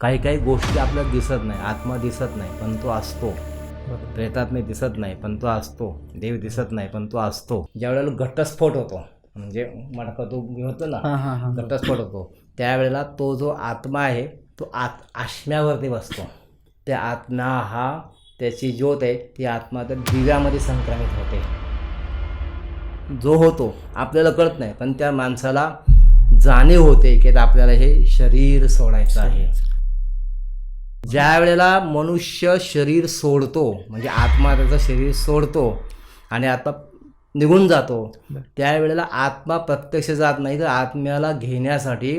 काही काही गोष्टी आपल्याला दिसत नाही आत्मा दिसत नाही पण तो असतो. प्रेतात्मे दिसत नाही पण तो असतो. देव दिसत नाही पण तो असतो. ज्यावेळेला घटस्फोट होतो म्हणजे मडका तो होतो ना घटस्फोट होतो त्यावेळेला तो जो आत्मा आहे तो आत आश्म्यावरती बसतो. त्या आत्मा हा त्याची ज्योत आहे ती आत्मा त्या दिव्यामध्ये संक्रमित होते. जो होतो आपल्याला कळत नाही पण त्या माणसाला जाणीव होते की आपल्याला हे शरीर सोडायचं आहे. ज्या वेळेला मनुष्य शरीर सोडतो म्हणजे आत्मा त्याचं शरीर सोडतो आणि आता निघून जातो. त्यावेळेला आत्मा प्रत्यक्ष जात नाही. तर आत्म्याला घेण्यासाठी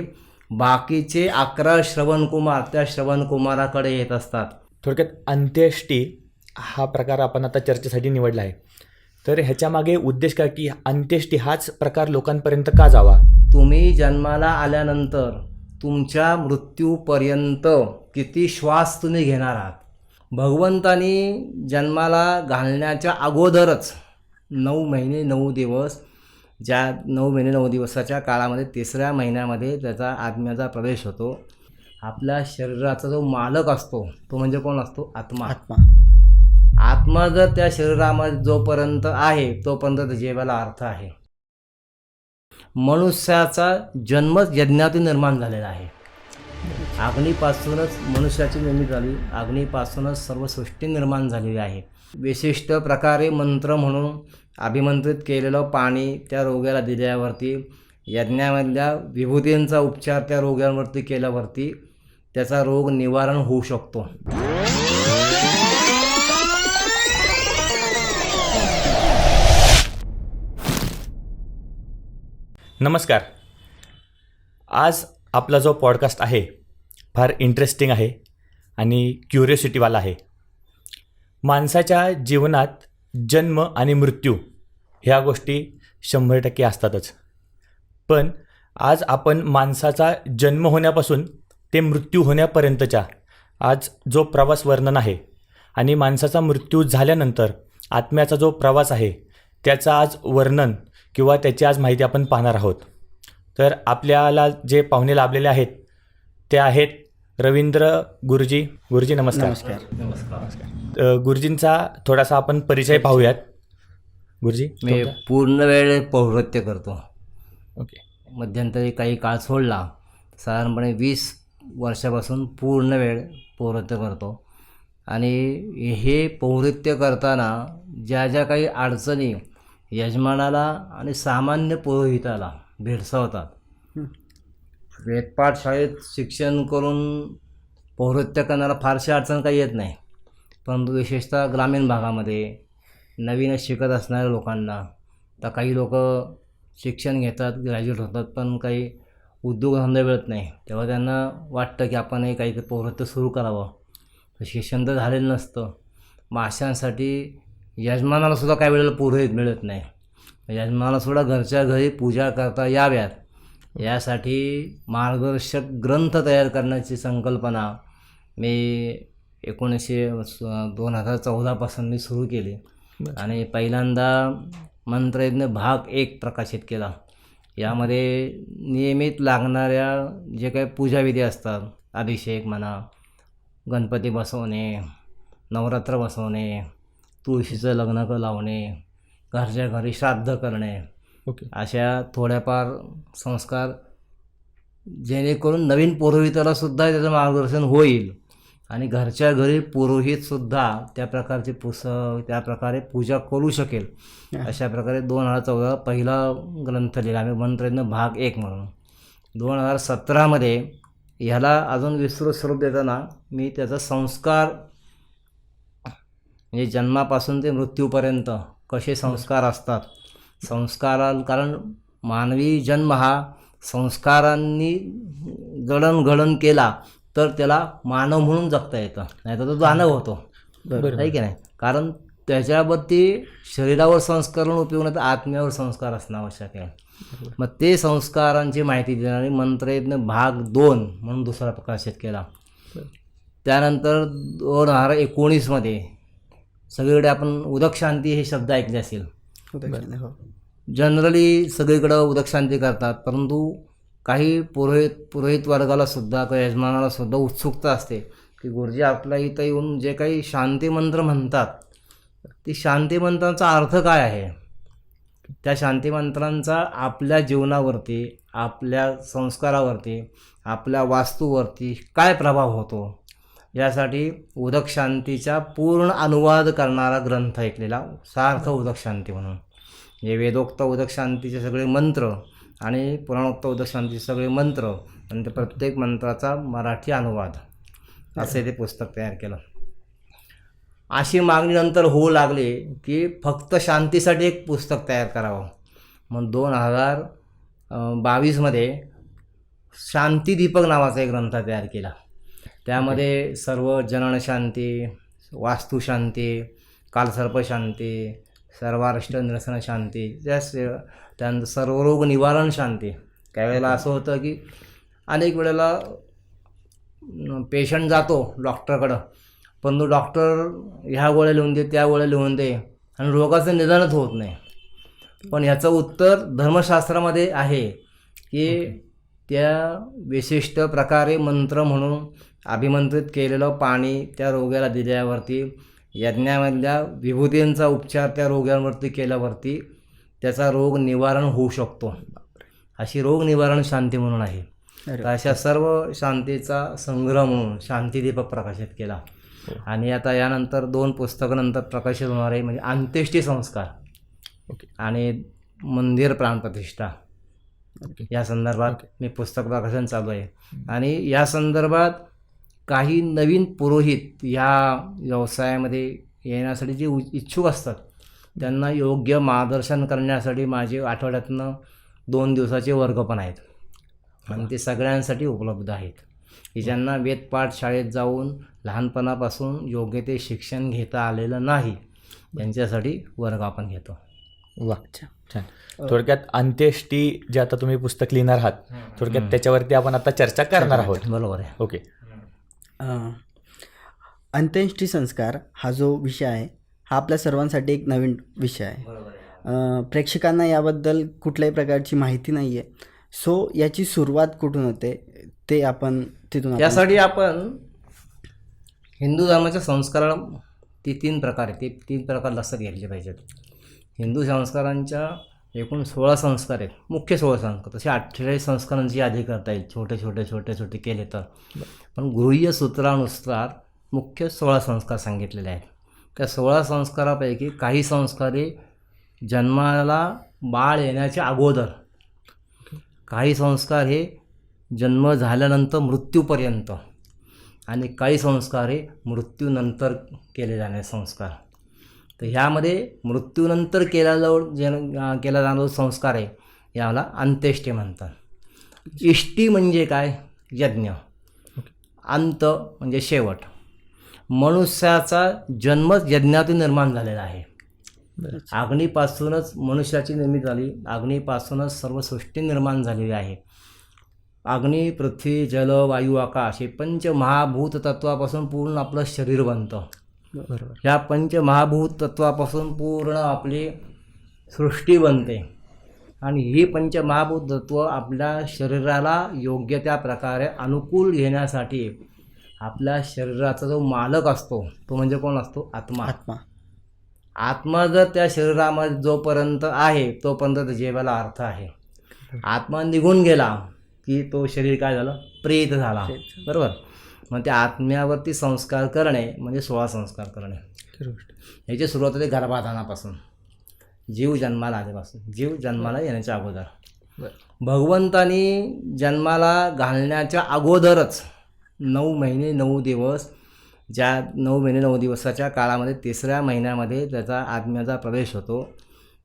बाकीचे अकरा श्रवणकुमार त्या श्रवणकुमाराकडे येत असतात. थोडक्यात अंत्येष्टी हा प्रकार आपण आता चर्चेसाठी निवडला आहे. तर ह्याच्या मागे उद्देश काय की अंत्येष्टी हाच प्रकार लोकांपर्यंत का जावा? तुम्ही जन्माला आल्यानंतर तुमच्या मृत्यूपर्यंत किती श्वास तुम्ही घेणार आहात? भगवंतानी जन्माला घालण्याच्या अगोदरच नऊ महिने नऊ दिवस ज्या नऊ महिने नऊ दिवसाच्या काळामध्ये तिसऱ्या महिन्यामध्ये त्याचा आत्म्याचा प्रवेश होतो. आपल्या शरीराचा जो मालक असतो तो म्हणजे कोण असतो? आत्मा. आत्मा. आत्मा जर त्या शरीरामध्ये जोपर्यंत आहे तोपर्यंत जीवाला अर्थ आहे. मनुष्याचा जन्मच यज्ञातून निर्माण झालेला आहे. अग्नीपासूनच मनुष्याची निर्मिती झाली. अग्नीपासूनच सर्व सृष्टी निर्माण झालेली आहे. विशिष्ट प्रकारे मंत्र म्हणून अभिमंत्रित केलेलं पाणी त्या रोग्याला दिल्यावरती यज्ञामधल्या विभूतींचा उपचार त्या रोग्यांवरती केल्यावरती त्याचा रोग निवारण होऊ शकतो. नमस्कार. आज आपला जो पॉडकास्ट आहे फार इंटरेस्टिंग आहे आणि क्युरियोसिटीवाला आहे. माणसाच्या जीवनात जन्म आणि मृत्यू ह्या गोष्टी शंभर टक्के असतातच. पण आज आपण माणसाचा जन्म होण्यापासून ते मृत्यू होण्यापर्यंतच्या आज जो प्रवास वर्णन आहे आणि माणसाचा मृत्यू झाल्यानंतर आत्म्याचा जो प्रवास आहे त्याचं आज वर्णन किंवा त्याची आज माहिती आपण पाहणार आहोत. तर आपल्याला जे पाहुणे लाभलेले आहेत ते आहेत रवींद्र गुरुजी. गुरुजी नमस्कार. नमस्कार. अ, गुरुजींचा थोडासा आपण परिचय पाहूयात. गुरुजी मी पूर्ण वेळ पौर्वत्य करतो. ओके. मध्यंतरी काही काळ सोडला साधारणपणे वीस वर्षापासून पूर्ण वेळ पौरत्य करतो. आणि हे पौरत्य करताना ज्या ज्या काही अडचणी यजमानाला आणि सामान्य पुरोहिताला भेडसावतात. वेदपाठ शाळेत शिक्षण करून पौरत्य करण्याला फारशी अडचण काही येत नाही. परंतु विशेषतः ग्रामीण भागामध्ये नवीनच शिकत असणाऱ्या लोकांना तर काही लोक शिक्षण घेतात ग्रॅज्युएट होतात पण काही उद्योगधंदा मिळत नाही. तेव्हा त्यांना वाटतं की आपण हे काहीतरी पौरत्य सुरू करावं. शिक्षण तर झालेलं नसतं. मग अशांसाठी यजमानाला सुद्धा काही वेळेला पुरोहित मिळत नाही. यजमानाला सुद्धा घरच्या घरी पूजा करता याव्यात. यासाठी मार्गदर्शक ग्रंथ तयार करण्याची संकल्पना मी एकोणीसशे दोन हजार चौदापासून मी सुरू केली. आणि पहिल्यांदा मंत्रयज्ञ भाग एक प्रकाशित केला. यामध्ये नियमित लागणाऱ्या जे काही पूजाविधी असतात अभिषेक म्हणा गणपती बसवणे नवरात्र बसवणे तुळशीचं लग्न लावणे घरच्या घरी श्राद्ध करणे ओके. अशा थोड्याफार संस्कार जेणेकरून नवीन पुरोहिताला सुद्धा त्याचं मार्गदर्शन होईल. आणि घरच्या घरी पुरोहितसुद्धा त्या प्रकारची पुस त्या प्रकारे पूजा करू शकेल. अशा प्रकारे दोन हजार चौदा पहिला ग्रंथ लिहिला. आम्ही मंत्रज्ञ भाग एक म्हणून. दोन हजार सतरामध्ये ह्याला अजून विस्तृत स्वरूप देताना मी त्याचा संस्कार म्हणजे जन्मापासून ते मृत्यूपर्यंत कसे संस्कार असतात? संस्कारा कारण मानवी जन्म हा संस्कारांनी जडणघडण केला तर त्याला मानव म्हणून जगता येतं. नाही तर तो दानव होतो. आहे की नाही? कारण त्याच्यावरती शरीरावर संस्कार उपयोग नाही तर आत्म्यावर संस्कार असणं आवश्यक आहे. मग ते संस्कारांची माहिती देणारी मंत्रयज्ञ भाग दोन म्हणून दुसरा प्रकाशित केला. त्यानंतर दोन हजार एकोणीसमध्ये सगळीकडे आपण उदक शांती हे शब्द ऐकले असेल. जनरली सगळीकडं उदक शांती करतात परंतु काही पुरोहित पुरोहित वर्गाला सुद्धा किंवा यजमानाला सुद्धा उत्सुकता असते की गुरुजी आपल्या इथं येऊन जे काही शांती मंत्र म्हणतात ती शांती मंत्रांचा अर्थ काय आहे? त्या शांती मंत्रांचा आपल्या जीवनावरती आपल्या संस्कारावरती आपल्या वास्तूवरती काय प्रभाव होतो? यासाठी उदक शांतीचा पूर्ण अनुवाद करणारा ग्रंथ ऐकलेला सार्थ उदक शांती म्हणून. हे वेदोक्त उदक शांतीचे सगळे मंत्र आणि पुराणोक्त उदक शांतीचे सगळे मंत्र आणि त्या प्रत्येक मंत्राचा मराठी अनुवाद. असे ते पुस्तक तयार केलं. अशी मागणी नंतर होऊ लागली की फक्त शांतीसाठी एक पुस्तक तयार करावं. मग दोन हजार बावीसमध्ये शांतीदीपक नावाचा एक ग्रंथ तयार केला. त्यामध्ये सर्व जनन शांती वास्तुशांती कालसर्प शांती सर्वारिष्ट निरसन शांती त्या त्यानंतर सर्वरोग निवारण शांती. काही वेळेला असं होतं की अनेक वेळेला पेशंट जातो डॉक्टरकडं पण तो डॉक्टर ह्या गोळ्या लिहून दे त्या गोळ्या लिहून दे आणि रोगाचं निदानच होत नाही. पण ह्याचं उत्तर धर्मशास्त्रामध्ये आहे की त्या विशिष्ट प्रकारे मंत्र म्हणून अभिमंत्रित केलेलं पाणी त्या रोग्याला दिल्यावरती यज्ञामधल्या विभूतींचा उपचार त्या रोग्यांवरती केल्यावरती त्याचा रोग निवारण होऊ शकतो. अशी रोग निवारण शांती म्हणून आहे. तर अशा सर्व शांतीचा संग्रह म्हणून शांतीदीपक प्रकाशित केला. आणि आता यानंतर दोन पुस्तकानंतर प्रकाशित होणार आहे म्हणजे अंत्येष्टी संस्कार आणि मंदिर प्राणप्रतिष्ठा या संदर्भात मी पुस्तक प्रकाशन चालू आहे. आणि या संदर्भात काही नवीन पुरोहित या व्यवसायामध्ये येण्यासाठी जे इच्छुक असतात त्यांना योग्य मार्गदर्शन करण्यासाठी माझे आठवड्यातनं दोन दिवसाचे वर्ग पण आहेत. आणि ते सगळ्यांसाठी उपलब्ध आहेत. की ज्यांना वेदपाठ शाळेत जाऊन लहानपणापासून योग्य ते शिक्षण घेता आलेलं नाही त्यांच्यासाठी वर्ग आपण घेतो. वा छान छान. थोडक्यात अंत्येष्टी जे आता तुम्ही पुस्तक लिहिणार आहात थोडक्यात त्याच्यावरती आपण आता चर्चा करणार आहोत. बरोबर आहे. ओके. अंत्येष्टी संस्कार हा जो विषय आहे हा आपल्या सर्वांसाठी एक नवीन विषय आहे. प्रेक्षकांना याबद्दल कुठल्याही प्रकारची माहिती नाही आहे. सो याची सुरुवात कुठून होते ते आपण तिथून त्यासाठी आपण हिंदू धर्माच्या संस्कारा ती तीन प्रकार आहेत. ते तीन प्रकार लक्षात घेतले पाहिजेत. हिंदू संस्कारांच्या एकूण सोळा संस्कार आहेत. मुख्य सोळा संस्कार. तसे अठ्ठेचाळीस संस्कारांची यादी करता येईल. छोटे छोटे छोटे छोटे केले तर. पण गृह्य सूत्रानुसार मुख्य सोळा संस्कार सांगितलेले आहेत. त्या सोळा संस्कारापैकी काही संस्कार हे जन्माला बाळ येण्याच्या अगोदर. काही संस्कार हे जन्म झाल्यानंतर मृत्यूपर्यंत. आणि काही संस्कार हे मृत्यूनंतर केले जाणारे संस्कार. तर ह्यामध्ये मृत्यूनंतर केला जाऊ जे केला जाणारा संस्कार आहे याला अंत्येष्टी म्हणतात. इष्टी म्हणजे काय? यज्ञ. अंत म्हणजे शेवट. मनुष्याचा जन्मच यज्ञातून निर्माण झालेला आहे. अग्नीपासूनच मनुष्याची निर्मिती झाली. अग्नीपासूनच सर्व सृष्टी निर्माण झालेली आहे. अग्नी पृथ्वी जल वायू आकाश हे पंचमहाभूत तत्वापासून पूर्ण आपलं शरीर बनतं. बरोबर. ह्या पंचमहाभूत तत्वापासून पूर्ण आपली सृष्टी बनते. आणि ही पंचमहाभूत तत्व आपल्या शरीराला योग्य त्या प्रकारे अनुकूल घेण्यासाठी आपल्या शरीराचा जो मालक असतो तो म्हणजे कोण असतो? आत्मा. आत्मा. आत्मा जर त्या शरीरामध्ये जोपर्यंत आहे तोपर्यंत जीवाला अर्थ आहे. आत्मा निघून गेला की तो शरीर काय झालं? प्रेत झाला. बरोबर? मग त्या आत्म्यावरती संस्कार करणे म्हणजे सोळा संस्कार करणे. ह्याची सुरुवात होते गर्भाधानापासून. जीव जन्माला आल्यापासून जीव जन्माला येण्याच्या अगोदर. भगवंतानी जन्माला घालण्याच्या अगोदरच नऊ महिने नऊ दिवस ज्या नऊ महिने नऊ दिवसाच्या काळामध्ये तिसऱ्या महिन्यामध्ये त्याचा आत्म्याचा प्रवेश होतो.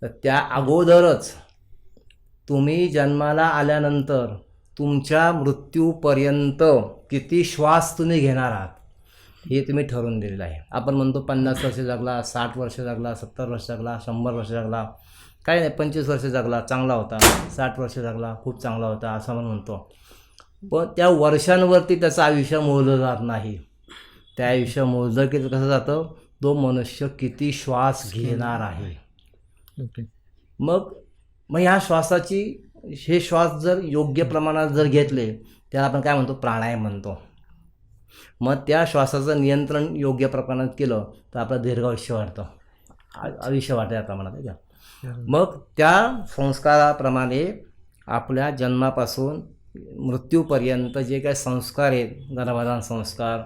तर त्या अगोदरच तुम्ही जन्माला आल्यानंतर तुमच्या मृत्यूपर्यंत किती श्वास तुम्ही घेणार आहात हे तुम्ही ठरवून दिलेलं आहे. आपण म्हणतो पन्नास वर्ष जगला साठ वर्ष जगला सत्तर वर्ष जगला शंभर वर्ष जगला काही नाही पंचवीस वर्ष जगला चांगला होता साठ वर्ष जगला खूप चांगला होता असं आपण म्हणतो. पण त्या वर्षांवरती त्याचं आयुष्य मोजलं जात नाही. त्या आयुष्य मोजलं की कसं जातं तो मनुष्य किती श्वास घेणार आहे. ओके. मग मग ह्या श्वासाची हे श्वास जर योग्य प्रमाणात जर घेतले त्याला आपण काय म्हणतो? प्राणायाम म्हणतो. मग त्या श्वासाचं नियंत्रण योग्य प्रमाणात केलं तर आपलं दीर्घायुष्य वाढतं. आ- आयुष्य वाढतं या प्रमाणात आहे का? मग त्या संस्काराप्रमाणे आपल्या जन्मापासून मृत्यूपर्यंत जे काही संस्कार आहेत गर्भाधान संस्कार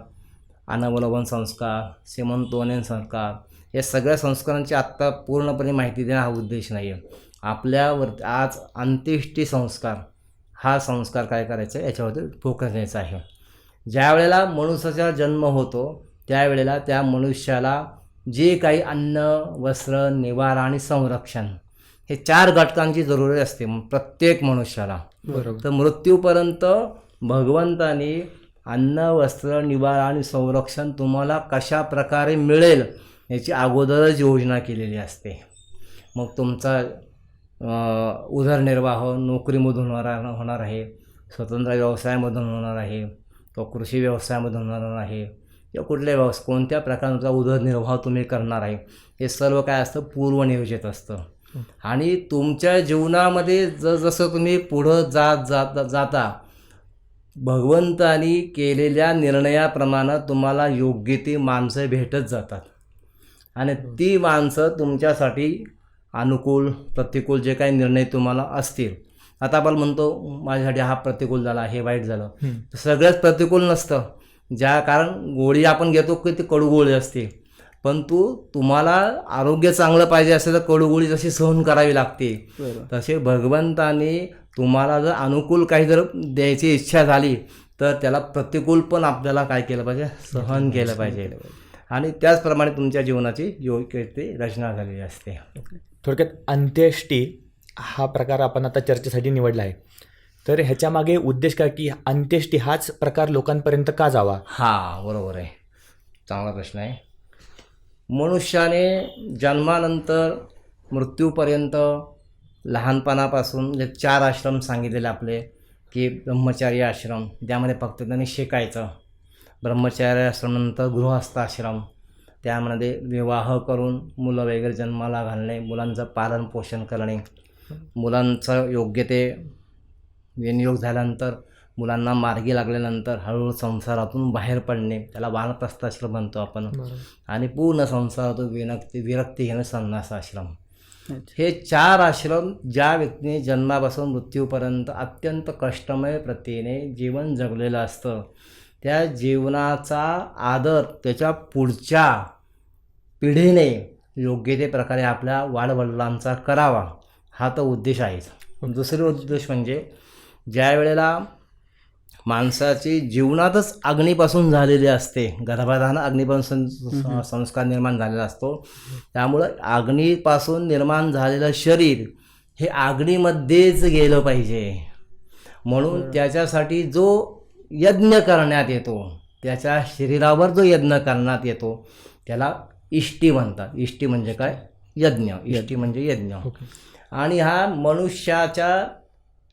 अनवलंबन संस्कार सीमंतोनयन संस्कार या सगळ्या संस्कारांची आत्ता पूर्णपणे माहिती देणं हा उद्देश नाही आहे आपल्यावर आज अंत्येष्टी संस्कार हा संस्कार काय करायचा आहे? याच्यावरती फोकस द्यायचा आहे. ज्या वेळेला मनुष्याचा जन्म होतो त्यावेळेला त्या मनुष्याला जे काही अन्न वस्त्र निवारा आणि संरक्षण हे चार घटकांची जरुरी असते प्रत्येक मनुष्याला. बरोबर. तर मृत्यूपर्यंत भगवंताने अन्न वस्त्र निवारा आणि संरक्षण तुम्हाला कशा प्रकारे मिळेल याची अगोदरच योजना केलेली असते. मग तुमचा उदरनिर्वाह नोकरीमधून होणार होणार आहे स्वतंत्र व्यवसायामधून होणार आहे तो कृषी व्यवसायामधून होणार आहे किंवा कुठल्या व्यवसाय कोणत्या प्रकारचा उदरनिर्वाह तुम्ही करणार आहे हे सर्व काय असतं? पूर्वनियोजित असतं. आणि तुमच्या जीवनामध्ये जसजसं तुम्ही पुढं जात जात जाता भगवंतानी केलेल्या निर्णयाप्रमाणे तुम्हाला योग्य ती माणसं भेटत जातात. आणि ती माणसं तुमच्यासाठी अनुकूल प्रतिकूल जे काही निर्णय तुम्हाला असतील. आता आपण म्हणतो माझ्यासाठी हा प्रतिकूल झाला हे वाईट झालं. सगळंच प्रतिकूल नसतं. ज्या कारण गोळी आपण घेतो की ती कडू गोळी असते. पण तू तुम्हाला आरोग्य चांगलं पाहिजे असेल तर कडू गोळी जशी सहन करावी लागते. तसे भगवंताने तुम्हाला जर अनुकूल काही जर द्यायची इच्छा झाली तर त्याला प्रतिकूल पण आपल्याला काय केलं पाहिजे. सहन केलं पाहिजे. आणि त्याचप्रमाणे तुमच्या जीवनाची योग्य ते रचना झालेली असते. थोडक्यात अंत्येष्टी हा प्रकार आपण आता चर्चेसाठी निवडला आहे. तर ह्याच्यामागे उद्देश काय की अंत्येष्टी हाच प्रकार लोकांपर्यंत का जावा? हा बरोबर आहे. चांगला प्रश्न आहे. मनुष्याने जन्मानंतर मृत्यूपर्यंत लहानपणापासून जे चार आश्रम सांगितलेले आपले की ब्रह्मचारी आश्रम त्यामध्ये फक्त त्यांनी शिकायचं. ब्रह्मचारी आश्रमानंतर गृहस्थ आश्रम. त्यामध्ये विवाह करून मुलं वगैरे जन्माला घालणे मुलांचं पालन पोषण करणे. मुलांचं योग्य ते विनियोग झाल्यानंतर मुलांना मार्गी लागल्यानंतर हळूहळू संसारातून बाहेर पडणे त्याला वानप्रस्थाश्रम म्हणतो आपण. आणि पूर्ण संसारातून विनक्ती विरक्ती घेणं संन्यास आश्रम हे चार आश्रम ज्या व्यक्तीने जन्मापासून मृत्यूपर्यंत अत्यंत कष्टमय प्रतीने जीवन जगलेलं असतं त्या जीवनाचा आदर त्याच्या पुढच्या पिढीने योग्य ते प्रकारे आपल्या वाडवडिलांचा करावा हा तर उद्देश आहेच. दुसरे उद्देश म्हणजे ज्या वेळेला माणसाची जीवनातच अग्नीपासून झालेली असते गर्भाधान अग्नीपासून संस्कार निर्माण झालेला असतो त्यामुळं अग्नीपासून निर्माण झालेलं शरीर हे अग्नीमध्येच गेलं पाहिजे. म्हणून त्याच्यासाठी जो यज्ञ करण्यात येतो. त्याच्या शरीरावर जो यज्ञ करण्यात येतो त्याला इष्टी म्हणतात. इष्टी म्हणजे काय? यज्ञ. इष्टी म्हणजे यज्ञ. आणि हा मनुष्याच्या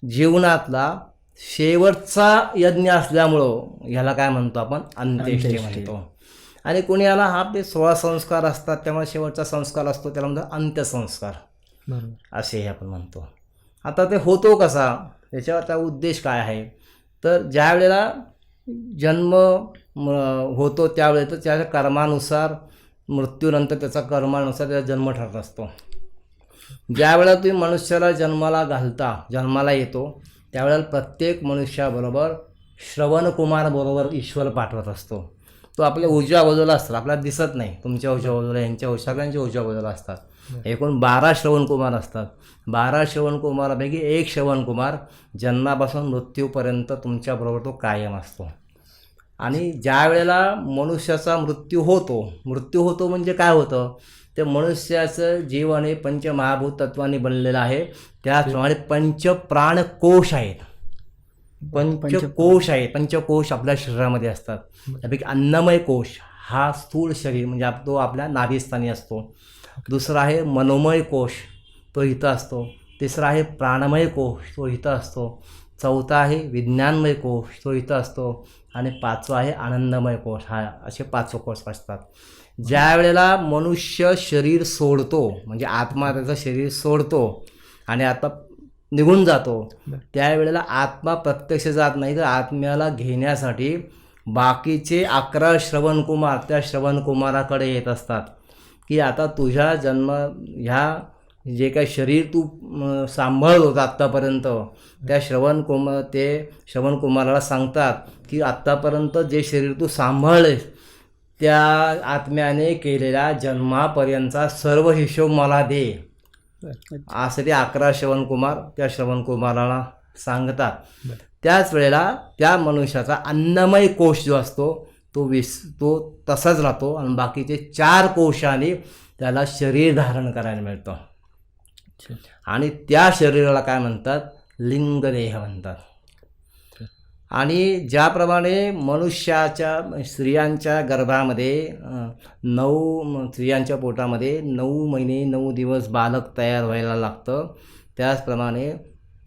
जीवनातला शेवटचा यज्ञ असल्यामुळं ह्याला काय म्हणतो आपण? अंत्येष्टी. म्हणतो. आणि कोणी याला हा आपले सोळा संस्कार असतात त्यामुळे शेवटचा संस्कार असतो त्याला म्हणतो अंत्यसंस्कार. असे हे आपण म्हणतो. आता ते होतो कसा? त्याच्यावरचा उद्देश काय आहे? तर ज्या वेळेला जन्म म, होतो त्यावेळेस तर त्याच्या कर्मानुसार मृत्यूनंतर त्याचा कर्मानुसार त्याचा जन्म ठरत असतो. ज्यावेळेला तुम्ही मनुष्याला जन्माला घालता जन्माला येतो त्यावेळेला प्रत्येक मनुष्याबरोबर श्रवणकुमारबरोबर ईश्वर पाठवत असतो. तो आपल्या उजव्या बाजूला असतात आपल्याला दिसत नाही. तुमच्या उजव्या बाजूला यांच्या उजव्या- सगळ्यांच्या उजव्या बाजूला असतात. एकूण बारा श्रवणकुमार असतात. बारा श्रवणकुमारापैकी एक श्रवणकुमार जन्मापासून मृत्यूपर्यंत तुमच्याबरोबर तो कायम असतो. आणि ज्या वेळेला मनुष्याचा मृत्यू होतो मृत्यू होतो म्हणजे काय होतं? ते मनुष्याचं जीवन हे पंचमहाभूत तत्वाने बनलेलं आहे. त्याचप्रमाणे पंचप्राणकोश आहेत. पंचकोश आहेत. पंचकोश आपल्या शरीरामध्ये असतात. त्यापैकी अन्नमय कोश हा स्थूल शरीर म्हणजे आप- तो आपल्या नाभिस्थानी असतो. दुसरा आहे मनोमय कोश तो इथं असतो. तिसरा आहे प्राणमय कोश तो इथं असतो. चौथा आहे विज्ञानमय कोश तो इथं असतो. आणि पाचवा आहे आनंदमय कोश हा असे पाच कोश असतात. ज्या वेळेला मनुष्य शरीर सोडतो म्हणजे आत्मा त्याचं शरीर सोडतो आणि आता निघून जातो. त्यावेळेला आत्मा प्रत्यक्ष जात नाही. तर आत्म्याला घेण्यासाठी बाकीचे अकरा श्रवणकुमार त्या श्रवणकुमाराकडे येत असतात. की आता तुझ्या जन्म ह्या जे काही शरीर तू सांभाळत होता आत्तापर्यंत त्या श्रवण कुम ते श्रवण कुमाराला सांगतात की आत्तापर्यंत जे शरीर तू सांभाळलेस त्या आत्म्याने केलेल्या जन्मापर्यंतचा सर्व हिशोब मला दे. असं ते अकरा श्रवणकुमार त्या श्रवणकुमाराला सांगतात. त्याच वेळेला त्या मनुष्याचा अन्नमय कोश जो असतो तो विस तो तसाच राहतो आणि बाकीचे चार कोशाने त्याला शरीर धारण करायला मिळतं. आणि त्या शरीराला काय म्हणतात? लिंगदेह म्हणतात. आणि ज्याप्रमाणे मनुष्याच्या स्त्रियांच्या गर्भामध्ये नऊ स्त्रियांच्या पोटामध्ये नऊ महिने नऊ दिवस बालक तयार व्हायला लागतं. त्याचप्रमाणे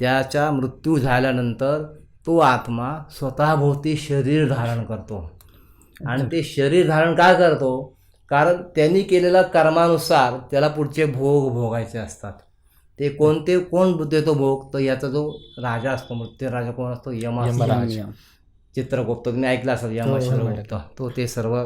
त्याचा मृत्यू झाल्यानंतर तो आत्मा स्वतःभोवती शरीर धारण करतो. आणि ते शरीर धारण का करतो? कारण त्यांनी केलेल्या कर्मानुसार त्याला पुढचे भोग भोगायचे असतात. ते कोणते कोण देतो भोग? तर याचा जो राजा असतो मृत्यू राजा कोण असतो? यम असतो. यमराज. यम. चित्रगुप्त. तुम्ही ऐकलं असेल हो, यमश्रगुप्त तो ते सर्व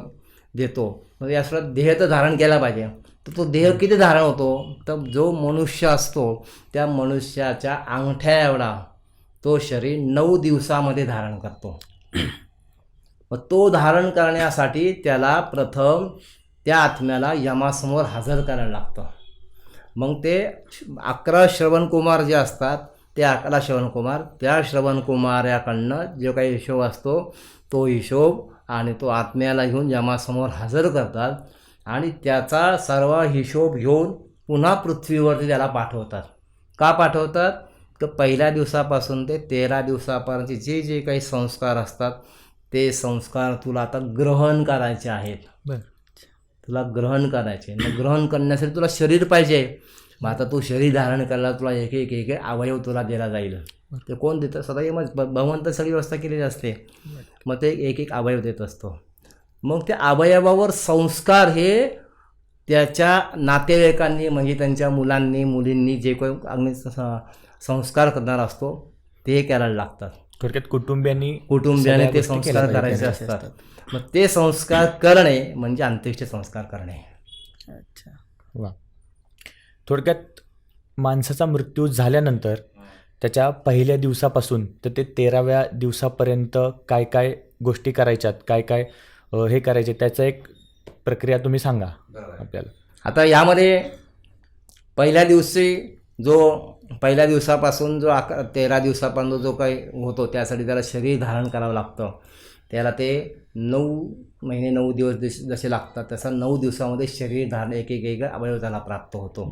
देतो. मग या सर्व देह तर धारण केला पाहिजे. तर तो देह किती धारण होतो? तर जो मनुष्य असतो त्या मनुष्याच्या अंगठ्या एवढा तो शरीर नऊ दिवसामध्ये धारण करतो. मग तो धारण करण्यासाठी त्याला प्रथम त्या आत्म्याला यमासमोर हजर करायला लागतं. मग ते अकरा श्रवणकुमार जे असतात ते अकरा श्रवणकुमार त्या श्रवणकुमाराकडनं जो काही हिशोब असतो तो हिशोब आणि तो आत्म्याला घेऊन यमासमोर हजर करतात आणि त्याचा सर्व हिशोब घेऊन पुन्हा पृथ्वीवरती त्याला पाठवतात. का पाठवतात? तर पहिल्या दिवसापासून ते तेरा दिवसापर्यंत जे जे काही संस्कार असतात ते संस्कार तुला आता ग्रहण करायचे आहेत. तुला ग्रहण करायचे ग्रहण करण्यासाठी तुला शरीर पाहिजे. मग आता तू शरीर धारण करायला तुला एक एक एक अवयव तुला दिला जाईल. ते कोण देतं? सदा मग भगवंत सगळी व्यवस्था केलेली असते. मग ते एक एक अवयव देत असतो. मग त्या अवयवावर संस्कार हे त्याच्या नातेवाईकांनी म्हणजे त्यांच्या मुलांनी मुलींनी जे काही अग्नी संस्कार करणार असतो ते करायला लागतात. थोडक्यात कुटुंबियांनी कुटुंबियाने ते संस्कार. करायचे असतात. मग ते संस्कार करणे म्हणजे अंत्येष्ट संस्कार करणे. अच्छा. वा. थोडक्यात माणसाचा मृत्यू झाल्यानंतर त्याच्या पहिल्या दिवसापासून तर ते तेराव्या दिवसापर्यंत काय काय गोष्टी करायच्यात काय काय हे करायचे त्याचं एक प्रक्रिया तुम्ही सांगा आपल्याला. आता यामध्ये पहिल्या दिवशी जो पहिल्या दिवसापासून जो अकरा तेरा दिवसापर्यंत जो काही होतो त्यासाठी त्याला शरीर धारण करावं लागतं. त्याला ते नऊ महिने नऊ दिवस दिस जसे लागतात तसं नऊ दिवसामध्ये शरीर धारण एक एक एक अवयव त्याला प्राप्त होतो.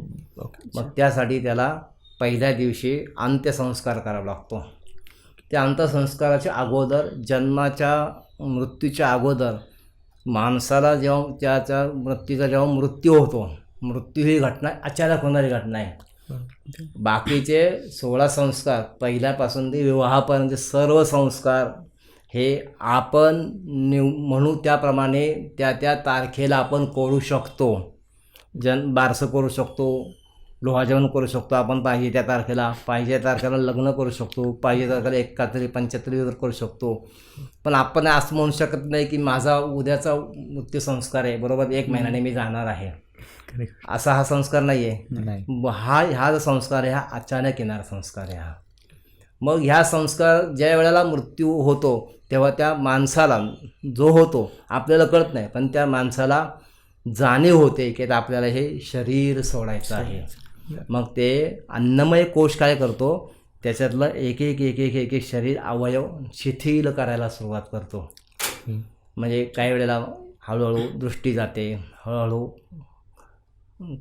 मग त्यासाठी त्याला पहिल्या दिवशी अंत्यसंस्कार करावा लागतो. त्या अंत्यसंस्काराच्या अगोदर जन्माच्या मृत्यूच्या अगोदर माणसाला जेव्हा त्याच्या मृत्यूचा जेव्हा मृत्यू होतो मृत्यू ही घटना अचानक होणारी घटना आहे. बाकीचे सोळा संस्कार पहिल्यापासून ते विवाहापर्यंत सर्व संस्कार हे आपण निव म्हणू त्याप्रमाणे त्या त्या तारखेला आपण करू शकतो. जन बारसं करू शकतो लोहाजेवण करू शकतो आपण पाहिजे त्या तारखेला पाहिजे त्या तारखेला लग्न करू शकतो पाहिजे तारखेला एकाहत्तरी पंच्याहत्तरी वगैरे करू शकतो. पण आपण असं म्हणू शकत नाही की माझा उद्याचा मृत्यू संस्कार आहे बरोबर? एक महिन्याने मी जाणार आहे. असा हा संस्कार नाही. आहे हा ह्या जो संस्कार आहे हा अचानक येणारा संस्कार आहे हा. मग ह्या संस्कार ज्या वेळेला मृत्यू होतो तेव्हा त्या माणसाला जो होतो आपल्याला कळत नाही पण त्या माणसाला जाणीव होते की आता आपल्याला हे शरीर सोडायचं आहे. मग ते अन्नमय कोश काय करतो त्याच्यातलं एक एक एक एक एक एक शरीर अवयव शिथिल करायला सुरुवात करतो. हं. म्हणजे काही वेळेला हळूहळू दृष्टी जाते हळूहळू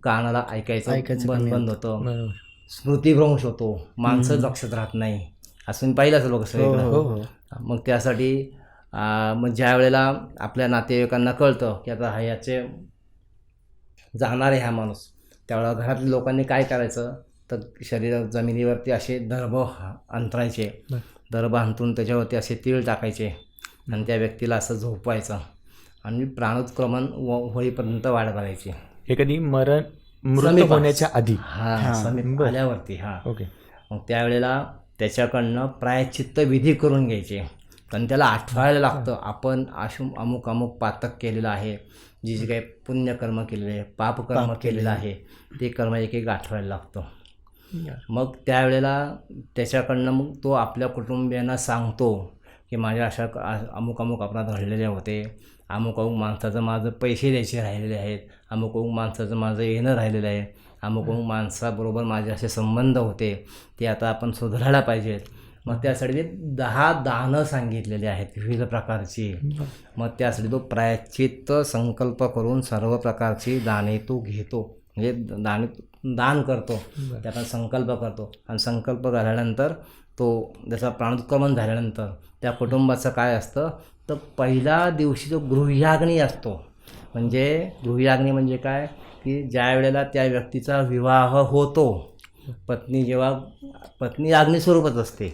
कानाला ऐकायचं ऐकायचं बंद होतं. स्मृतिभ्रंश होतो. माणसं लक्षात राहत नाही. असं मी पाहिलं असेल बघ हो सगळीकडं. हो हो. मग त्यासाठी मग ज्या वेळेला आपल्या नातेवाईकांना कळतं की आता हा याचे जाणार आहे हा माणूस त्यावेळेला घरातल्या लोकांनी काय करायचं? तर शरीर जमिनीवरती असे दर्भ अंतरायचे. दर्भ अंतरून त्याच्यावरती असे तीळ टाकायचे. आणि त्या व्यक्तीला असं झोपवायचं. आणि प्राणोत्क्रमण व होईपर्यंत वाढ करायची. हे कधी मरण समीप. होण्याच्या आधी. हा समीप. आल्यावरती हा. ओके. मग त्यावेळेला त्याच्याकडनं प्रायश्चित्त विधी करून घ्यायचे. पण त्याला आठवायला लागतं. आपण अशु अमुक अमुक पातक केलेलं आहे. जी जी काही पुण्यकर्म केलेले आहे पापकर्म केलेलं आहे. ते कर्म एक एक आठवायला लागतं. मग त्यावेळेला त्याच्याकडनं मग तो आपल्या कुटुंबियांना सांगतो की माझ्या अशा अमुक अमुक अपराध घडलेले होते. अमुक अमुक माणसाचं माझं पैसे द्यायचे राहिलेले आहेत. अमुक अमुक माणसाचं माझं येणं राहिलेलं आहे. अमुक अमुक माणसाबरोबर माझे असे संबंध होते. ते आता आपण सुधारायला पाहिजेत. मग त्यासाठी ते दहा दानं सांगितलेली आहेत विविध प्रकारची. मग त्यासाठी तो प्रायश्चित्त संकल्प करून सर्व प्रकारची दाने तो घेतो. म्हणजे दाने दान करतो. त्याचा संकल्प करतो. आणि संकल्प झाल्यानंतर तो जसा प्राणोत्क्रमण झाल्यानंतर त्या कुटुंबाचं काय असतं? तर पहिल्या दिवशी जो गृहयाग्नी असतो म्हणजे गृहयाग्नी म्हणजे काय? की ज्या वेळेला त्या व्यक्तीचा विवाह होतो पत्नी जेव्हा पत्नी अग्निस्वरूपच असते.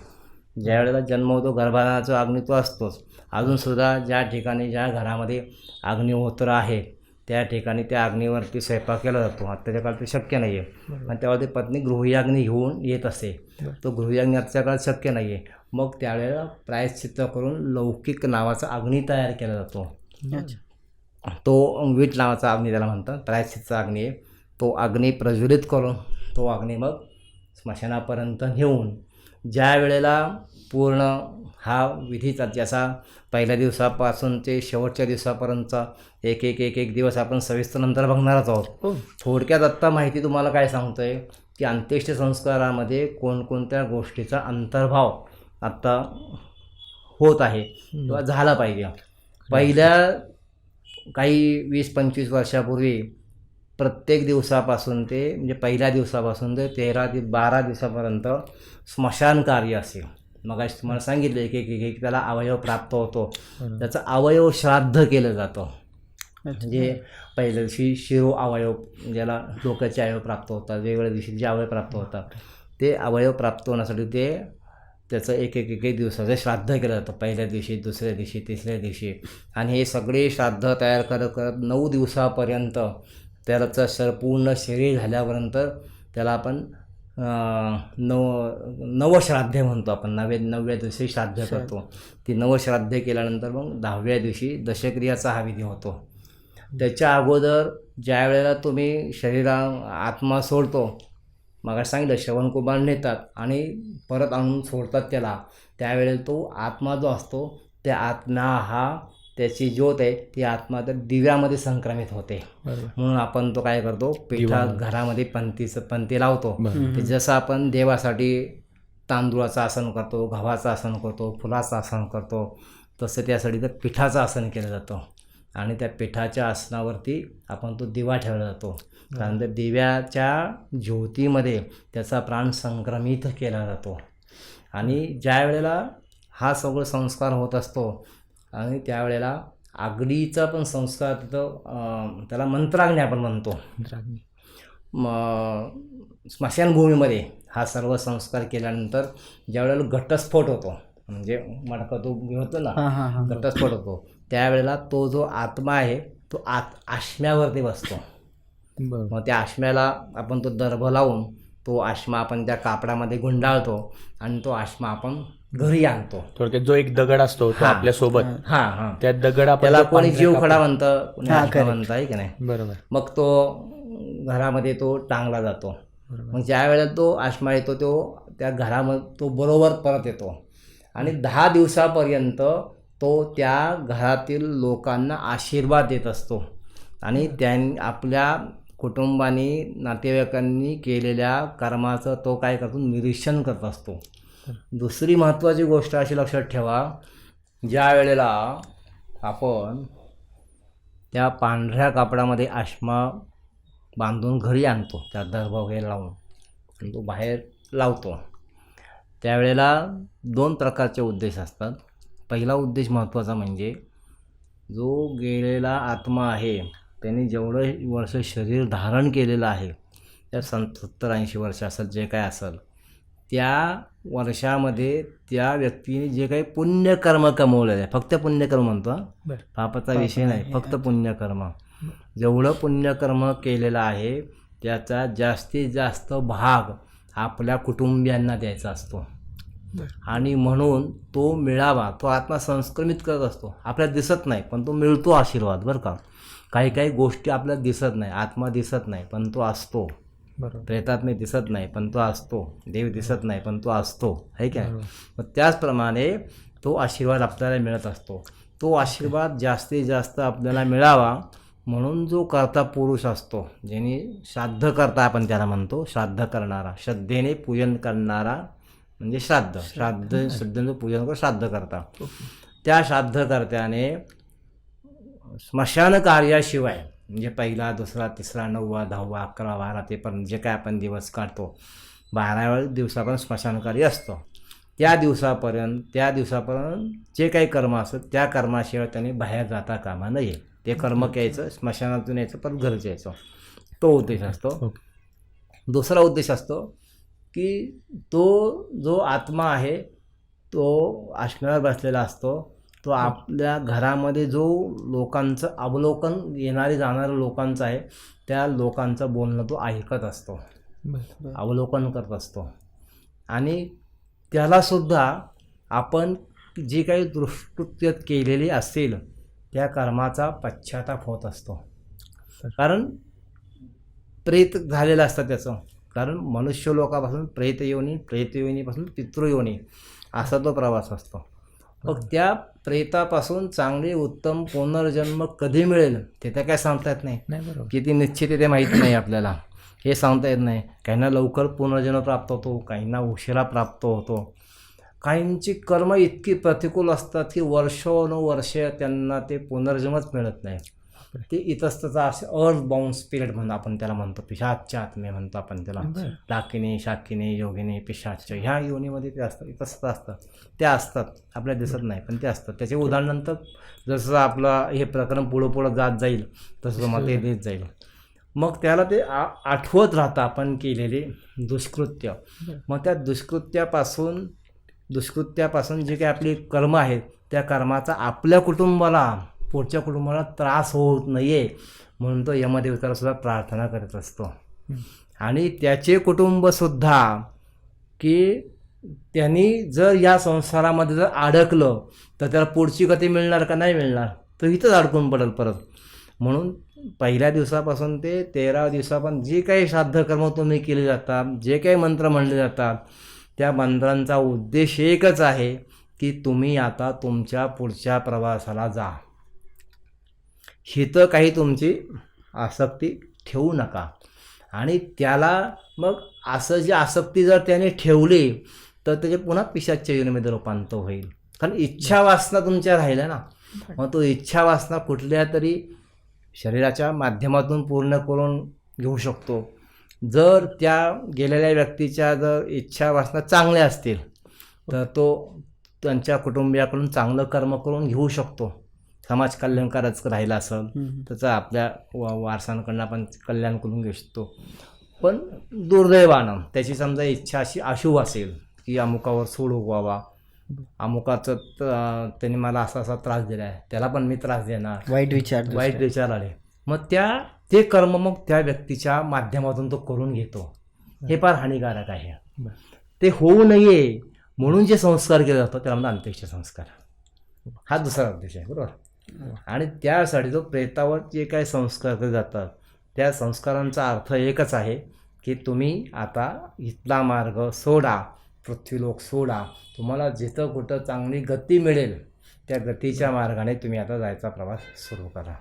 ज्या वेळेला जन्म होतो गर्भाधानाचा अग्नी तो असतोच. अजूनसुद्धा ज्या ठिकाणी ज्या घरामध्ये अग्निहोत्र आहे त्या ठिकाणी त्या अग्नीवरती स्वयंपाक केला जातो. आत्ताच्या काळात ते शक्य नाही आहे आणि तेव्हा ती पत्नी गृहयाग्नी घेऊन येत असते. तो गृहयाग्नी आजच्या काळात शक्य नाही आहे मग त्यावेळेला प्रायश्चित्त करून लौकिक नावाचा अग्नी तयार केला जातो. तो वीट नावाचा अग्नी त्याला म्हणतात. प्रायश्चितचा अग्नी आहे. तो अग्नी प्रज्वलित करून तो अग्नी मग स्मशानापर्यंत नेऊन ज्या वेळेला पूर्ण हा विधीचा ज्याचा पहिल्या दिवसापासून ते शेवटच्या दिवसापर्यंतचा एक एक एक एक दिवस आपण सविस्तर नंतर बघणारच आहोत. हो. थोडक्यात आत्ता माहिती तुम्हाला काय सांगतोय? की अंत्येष्ट संस्कारामध्ये कोणकोणत्या गोष्टीचा अंतर्भाव आत्ता होत आहे किंवा झाला पाहिजे? पहिल्या काही वीस पंचवीस वर्षापूर्वी प्रत्येक दिवसापासून ते म्हणजे पहिल्या दिवसापासून ते तेरा ते बारा दिवसापर्यंत स्मशान कार्य असेल. मग तुम्हाला सांगितलं एक एक एक त्याला अवयव प्राप्त होतो. त्याचं अवयव श्राद्ध केलं जातं. म्हणजे पहिल्या दिवशी शिरो अवयव ज्याला डोक्याचे अवयव प्राप्त होतात वेगवेगळ्या दिवशी जे अवयव प्राप्त होतात ते अवयव प्राप्त होण्यासाठी ते त्याचं एक एक एक एक दिवसाचं श्राद्ध केलं जातं. पहिल्या दिवशी दुसऱ्या दिवशी तिसऱ्या दिवशी. आणि हे सगळे श्राद्ध तयार करत करत नऊ दिवसापर्यंत त्याचं शर पूर्ण शरीर झाल्यापर्यंत त्याला आपण नव नवश्राद्धे म्हणतो आपण नव्या नवव्या दिवशी श्राद्ध करतो. ती नवश्राद्धे केल्यानंतर मग दहाव्या दिवशी दशक्रियाचा हा विधी होतो. त्याच्या अगोदर ज्या वेळेला तुम्ही शरीरा आत्मा सोडतो मग सांगितलं श्रवणकुमार नेतात आणि परत आणून सोडतात त्याला त्यावेळेला तो आत्मा जो असतो त्या आत्मा हा त्याची ज्योत आहे ती आत्मा त्या दिव्यामध्ये संक्रमित होते. म्हणून आपण तो काय करतो पिठा घरामध्ये पंथीचं पंथी लावतो. जसं आपण देवासाठी तांदूळाचं आसन करतो गव्हाचं आसन करतो फुलाचं आसन करतो तसं त्यासाठी तर पिठाचं आसन केलं जातं. आणि त्या पिठाच्या आसनावरती आपण तो दिवा ठेवला जातो. कारण त्या दिव्याच्या ज्योतीमध्ये त्याचा प्राण संक्रमित केला जातो. आणि ज्या वेळेला हा सगळं संस्कार होत असतो आणि त्यावेळेला आगडीचा पण संस्कार तिथं त्याला मंत्राग्नी आपण म्हणतो. रागणी. म स्मशानभूमीमध्ये हा सर्व संस्कार केल्यानंतर ज्यावेळेला घटस्फोट होतो म्हणजे मडका तो होतो ना हां हां हां घटस्फोट होतो. त्यावेळेला तो जो आत्मा आहे तो आत आश्म्यावरती बसतो. मग त्या आश्म्याला आपण तो दर्भ लावून तो आश्मा आपण त्या कापडामध्ये गुंडाळतो आणि तो आश्मा आपण घरी आणतो. थोडक्यात जो एक दगड असतो तो हा. आपल्यासोबत. हां हां. त्या दगड त्याला जो कोणी जीव खडा म्हणतं कोणी हा, correct. म्हणतं आहे की नाही? बरोबर. मग तो घरामध्ये तो टांगला जातो. मग ज्या वेळेला तो आश्मा येतो तो त्या घरामध्ये तो बरोबर परत येतो. आणि दहा दिवसापर्यंत तो त्या घरातील लोकांना आशीर्वाद देत असतो. आणि त्यां आपल्या कुटुंबानी नातेवाईकांनी केलेल्या कर्माचं तो काय करतो? निरीक्षण करत असतो. दुसरी महत्त्वाची गोष्ट अशी लक्षात ठेवा ज्या वेळेला आपण त्या पांढऱ्या कापडामध्ये आश्मा बांधून घरी आणतो त्या दर्भ वगैरे लावून आणि तो बाहेर लावतो त्यावेळेला दोन प्रकारचे उद्देश असतात. पहिला उद्देश महत्त्वाचा म्हणजे जो गेलेला आत्मा आहे त्याने जेवढं वर्ष शरीर धारण केलेलं आहे त्या सं सत्तर ऐंशी वर्ष असेल जे काय असेल त्या वर्षामध्ये त्या व्यक्तीने जे काही पुण्यकर्म कमवलेलं आहे. फक्त पुण्यकर्म म्हणतो. पापाचा विषय नाही फक्त पुण्यकर्म. जेवढं पुण्यकर्म केलेलं आहे त्याचा जास्तीत जास्त भाग आपल्या कुटुंबियांना द्यायचा असतो. आणि म्हणून तो मिळावा तो आत्मा संस्क्रमित करत असतो. आपल्याला दिसत नाही पण तो मिळतो आशीर्वाद बरं का? काही काही गोष्टी आपल्याला दिसत नाही आत्मा दिसत नाही पण तो असतो. प्रेतात्मे दिसत नाही पण तो असतो. देव दिसत नाही पण तो असतो. है काय मग त्याचप्रमाणे तो आशीर्वाद आपल्याला मिळत असतो. तो आशीर्वाद जास्तीत जास्त आपल्याला मिळावा म्हणून जो करता पुरुष असतो ज्याने श्राद्ध करता आपण त्याला म्हणतो श्राद्ध करणारा श्रद्धेने पूजन करणारा म्हणजे श्राद्ध. श्राद्ध श्रद्धेचं पूजन करून श्राद्ध करता. त्या श्राद्धकर्त्याने स्मशान कार्याशिवाय म्हणजे पहिला दुसरा तिसरा नववा दहावा अकरा बारा ते पण जे काय आपण दिवस काढतो बाराव्या दिवसापर्यंत स्मशानकार्य असतं. त्या दिवसापर्यंत त्या दिवसापर्यंत जे काही कर्म असतं त्या कर्माशिवाय त्यांनी बाहेर जाता कामा नये. ते कर्म घ्यायचं स्मशानातून यायचं परत घरच यायचं. तो उद्देश असतो. दुसरा उद्देश असतो की तो जो आत्मा आहे तो आश्रमात बसलेला असतो. तो आपल्या घरामध्ये जो लोकांचं अवलोकन येणारे जाणारे लोकांचं आहे त्या लोकांचं बोलणं तो ऐकत असतो. अवलोकन करत असतो. आणि त्यालासुद्धा आपण जे काही दुष्कृत्य केलेली असेल त्या कर्माचा पश्चाताप होत असतो. कारण प्रेत झालेलं असतं त्याचं. कारण मनुष्य लोकापासून प्रेत योनी प्रेत योनीपासून पितृयोनी असा तो प्रवास असतो. मग त्या प्रेतापासून चांगले उत्तम पुनर्जन्म कधी मिळेल? ते तर काय सांगता येत नाही. बरोबर. किती निश्चित ते माहीत नाही आपल्याला. हे सांगता येत नाही. काहींना लवकर पुनर्जन्म प्राप्त होतो काहींना उशिरा प्राप्त होतो. काहींची कर्म इतकी प्रतिकूल असतात की वर्षोनुवर्ष त्यांना ते पुनर्जन्मच मिळत नाही. ते इतस्तचा असे अर्थ बाउन्स पिरियड म्हणून आपण त्याला म्हणतो पिशाच्या आत्मे म्हणतो आपण त्याला. डाकिनी शाकिनी योगिनी पिशाच ह्या योनीमध्ये ते असतात इतस्त असतात ते असतात आपल्याला दिसत नाही पण ते असतात त्याचे उदाहरणानंतर जसं आपलं हे प्रकरण पुढं पुढं जात जाईल तसं तुम्हाला ते देत जाईल. मग त्याला ते आ आठवत राहतं आपण केलेले दुष्कृत्य. मग त्या दुष्कृत्यापासून दुष्कृत्यापासून जे काही आपली कर्म आहेत त्या कर्माचा आपल्या कुटुंबाला पुढच्या कुटुंबाला त्रास होत नाहीये म्हणून तो यमदेवताला सुद्धा प्रार्थना करत असतो. आणि त्याचे कुटुंबसुद्धा की त्यांनी जर या संसारामध्ये जर अडकलं तर त्याला पुढची गती मिळणार का नाही मिळणार? तो इथंच अडकून पडेल परत. म्हणून पहिल्या दिवसापासून ते तेरा दिवसापासून जे काही श्राद्ध कर्म तुम्ही केले जातात जे काही मंत्र म्हणले जातात त्या मंत्रांचा उद्देश एकच आहे की तुम्ही आता तुमच्या पुढच्या प्रवासाला जा. हिथं काही तुमची आसक्ती ठेवू नका. आणि त्याला मग असं जी आसक्ती जर त्याने ठेवली तर त्याचे पुन्हा पिशाच्या योनीमध्ये रूपांतर होईल. कारण इच्छा वासना तुमच्या राहिल्या ना. मग तो इच्छा वासना कुठल्या तरी शरीराच्या माध्यमातून पूर्ण करून घेऊ शकतो. जर त्या गेलेल्या व्यक्तीच्या जर इच्छा वासना चांगल्या असतील तर तो त्यांच्या कुटुंबियाकडून चांगलं कर्म करून घेऊ शकतो. समाज कल्याणकारच राहिला असेल. त्याचा आपल्या वा वारसांकडनं आपण कल्याण करून घेऊ शकतो. पण दुर्दैवानं त्याची समजा इच्छा अशी अशुभ असेल की अमुकावर सूड उगवावा. अमुकाचं त्याने मला असा असा त्रास दिला आहे त्याला पण मी त्रास देणार. वाईट विचार वाईट. विचार आले. मग त्या ते कर्म मग त्या व्यक्तीच्या माध्यमातून तो करून घेतो. हे फार हानिकारक आहे. ते होऊ नये म्हणून जे संस्कार केले जातात त्याला म्हणतात अंत्येष्ट संस्कार. हा दुसरा उद्देश आहे बरोबर? आणि त्यासाठी जो प्रेतावर जे काही संस्कार केले जातात त्या संस्कारांचा अर्थ एकच आहे की तुम्ही आता इथला मार्ग सोडा पृथ्वीलोक सोडा. तुम्हाला जिथं कुठं चांगली गती मिळेल त्या गतीच्या मार्गाने तुम्ही आता जायचा प्रवास सुरू करा.